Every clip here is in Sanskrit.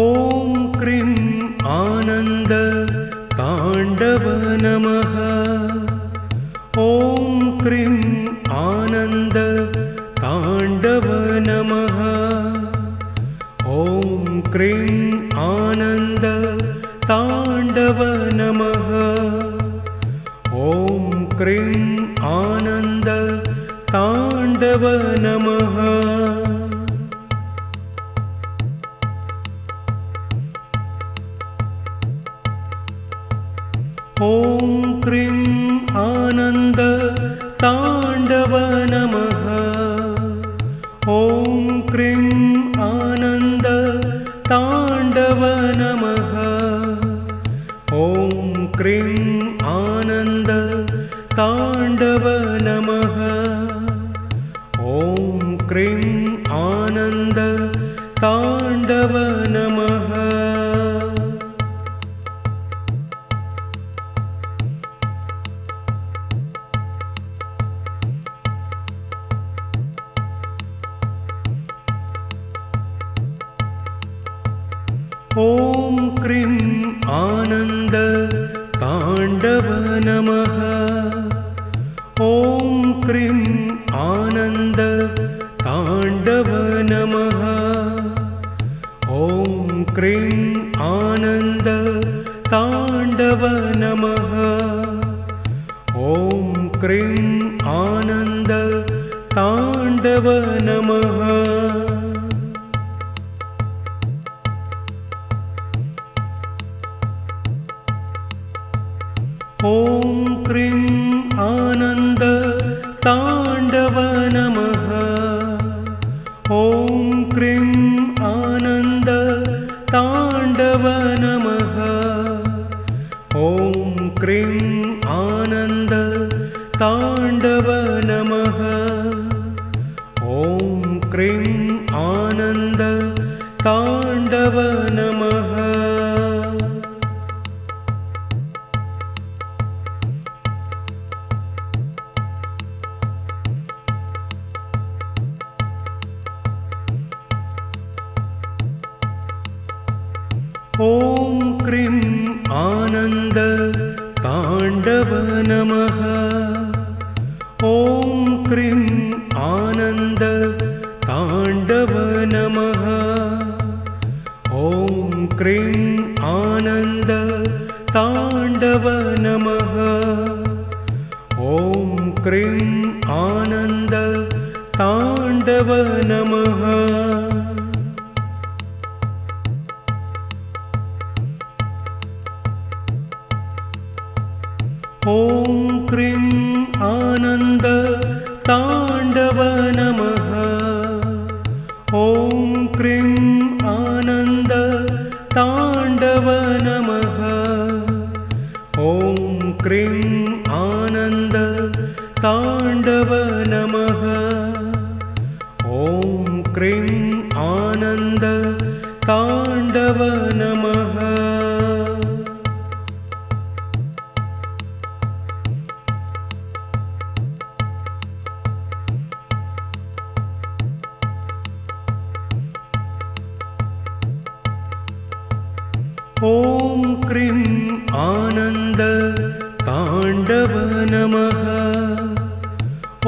ॐ क्रीं आनन्द ताण्डव नमः। ॐ क्रीं आनन्द ताण्डव नमः। ॐ क्रीं आनन्द ताण्डव नमः। ॐ क्रीं आनन्द ताण्डव नमः ನಮ ॐ क्रीं आनन्द ताण्डव नमः ॐ क्रीं आनन्द ताण्डव नमः ॐ क्रीं आनन्द ताण्डव नमः ॐ क्रीं आनन्द ताण्डव नमः ॐ क्रीं आनन्द ताण्डव नमः ॐ क्रीं आनन्द ताण्डव नमः ॐ क्रीं आनन्द ताण्डव नमः ॐ क्रीं आनन्द ताण्डव नमः ॐ क्रीं आनन्द ताण्डव नमः ॐ क्रीं आनन्द ताण्डव नमः ॐ क्रीं आनन्द ताण्डव नमः ॐ क्रीं आनन्द ताण्डव नमः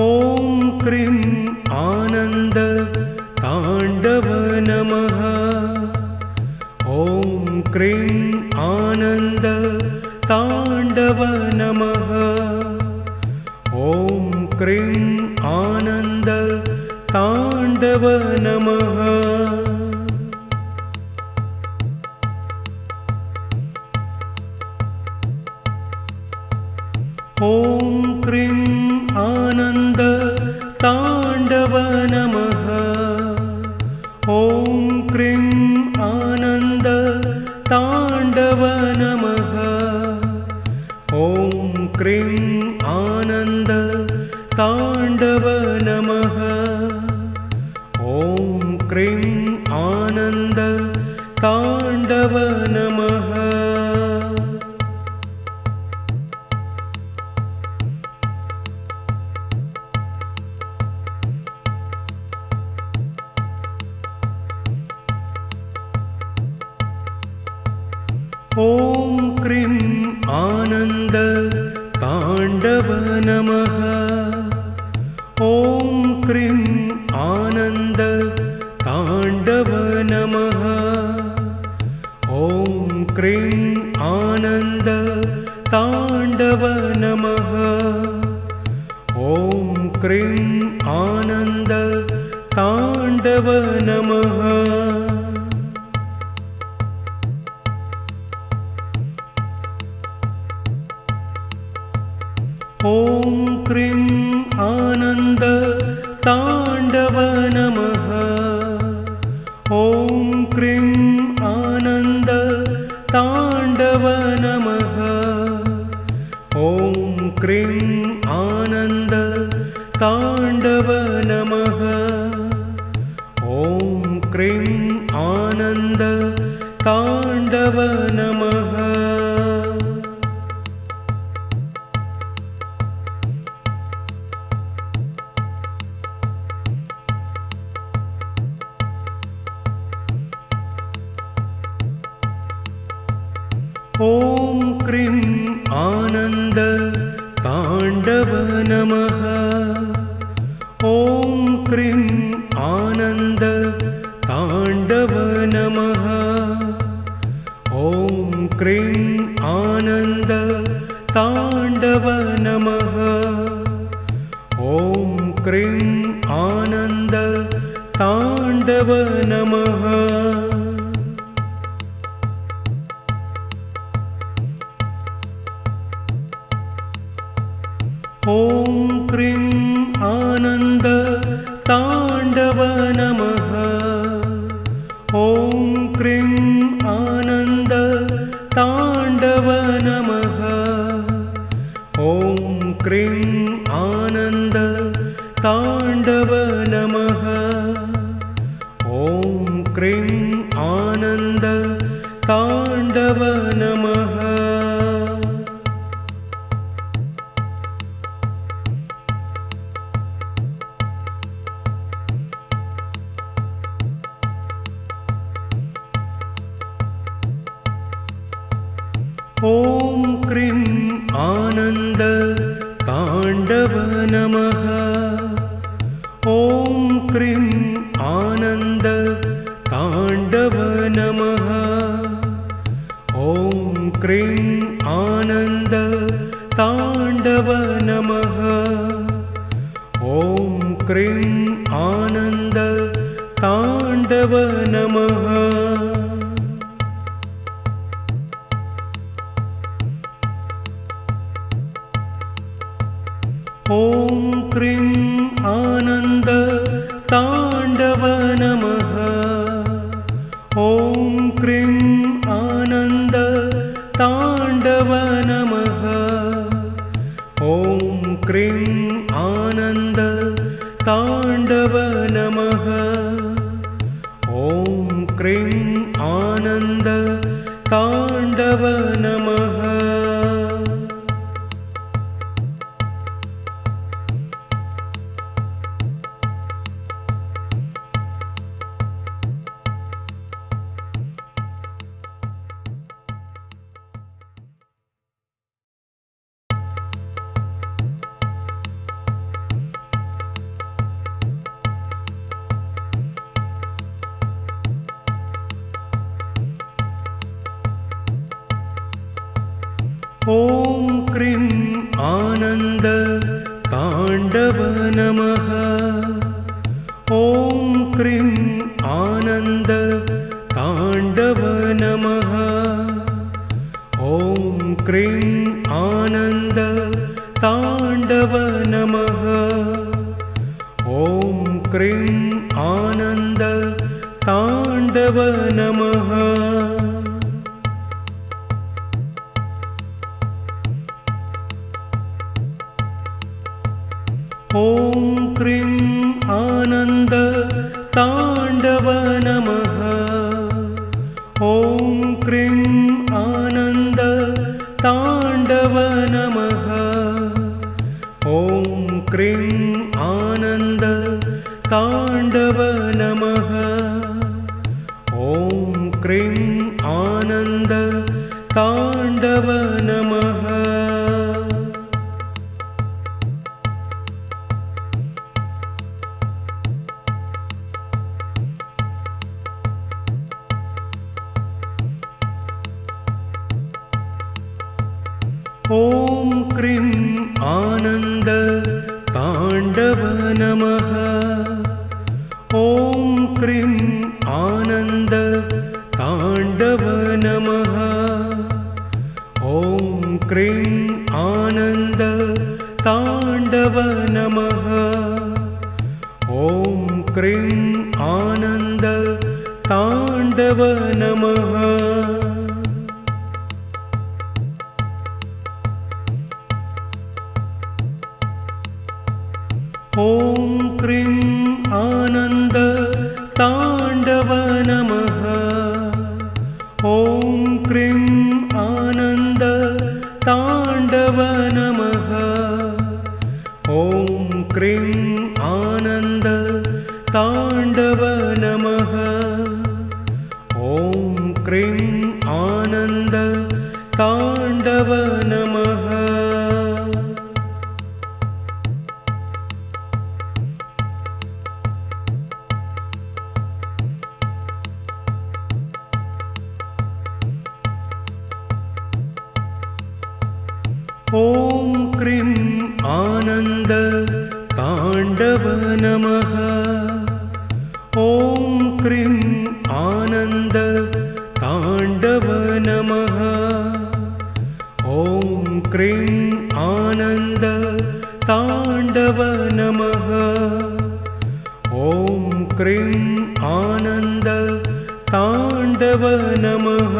ॐ क्रीं आनन्द ताण्डव नमः ॐ क्रीं आनन्द ताण्डव नमः ॐ क्रीं आनन्द ताण्डव नमः ॐ क्रीं आनन्द ताण्डव नमः ॐ क्रीं आनन्द ताण्डव नमः ॐ क्रीं आनन्द ताण्डव नमः ॐ क्रीं आनन्द ताण्डव नमः ताण्डव नमः ॐ क्रीं आनन्द ताण्डव नमः ॐ क्रीं आनन्द ताण्डव नमः ॐ क्रीं आनन्द ताण्डव नमः ॐ क्रीं आनन्द ताण्डव नमः। ॐ क्रीं आनन्द ताण्डव नमः। ॐ क्रीं आनन्द ताण्डव नमः। ॐ क्रीं आनन्द ताण्डव नमः ॐ क्रीं आनन्द ताण्डव नमः। ॐ क्रीं आनन्द ताण्डव नमः। ॐ क्रीं आनन्द ताण्डव नमः ॐ क्रीं आनन्द ताण्डव नमः। ॐ क्रीं आनन्द ताण्डव नमः। ॐ क्रीं ॐ क्रीं आनन्द ताण्डव नमः। ॐ क्रीं आनन्द ताण्डव नमः। ॐ क्रीं आनन्द ताण्डव नमः Green. Oh. क्रीं आनन्द ताण्डव नमः। ॐ क्रीं आनन्द ताण्डव नमः। ॐ क्रीं आनन्द ताण्डव नमः। ॐ क्रीं आनन्द ताण्डव नमः ॐ क्रीं आनन्द ताण्डव नमः ॐ क्रीं आनन्द ताण्डव नमः ॐ क्रीं आनन्द ताण्डव नमः ॐ क्रीं आनन्द ताण्डव नमः ॐ क्रीं आनन्द ताण्डव नमः ॐ क्रीं आनन्द ताण्डव नमः ॐ क्रीं आनन्द ताण्डव नमः ताण्डव नमः ॐ क्रीं आनन्द ताण्डव नमः ॐ क्रीं आनन्द ताण्डव नमः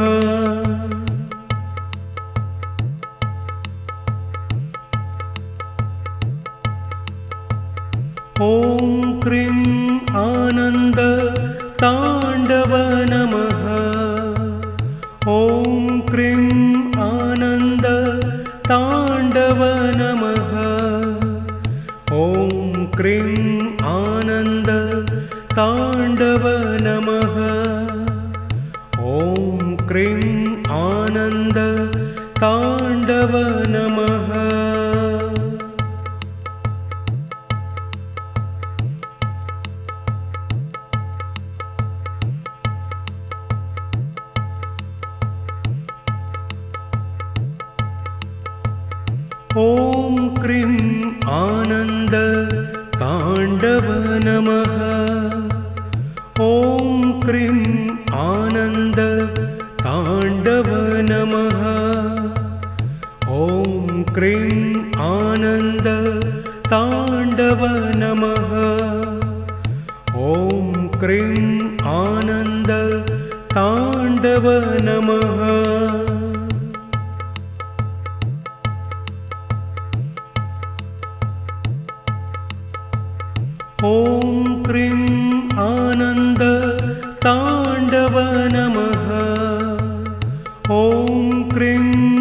ॐ क्रीं आनन्द ताण्डव नमः। ॐ क्रीं आनन्द ताण्डव नमः। ॐ क्रीं आनन्द क्रीं आनन्द ताण्डव नमः ॐ क्रीं आनन्द ताण्डव नमः ॐ क्रीं आनन्द ताण्डव नमः ॐ क्रीं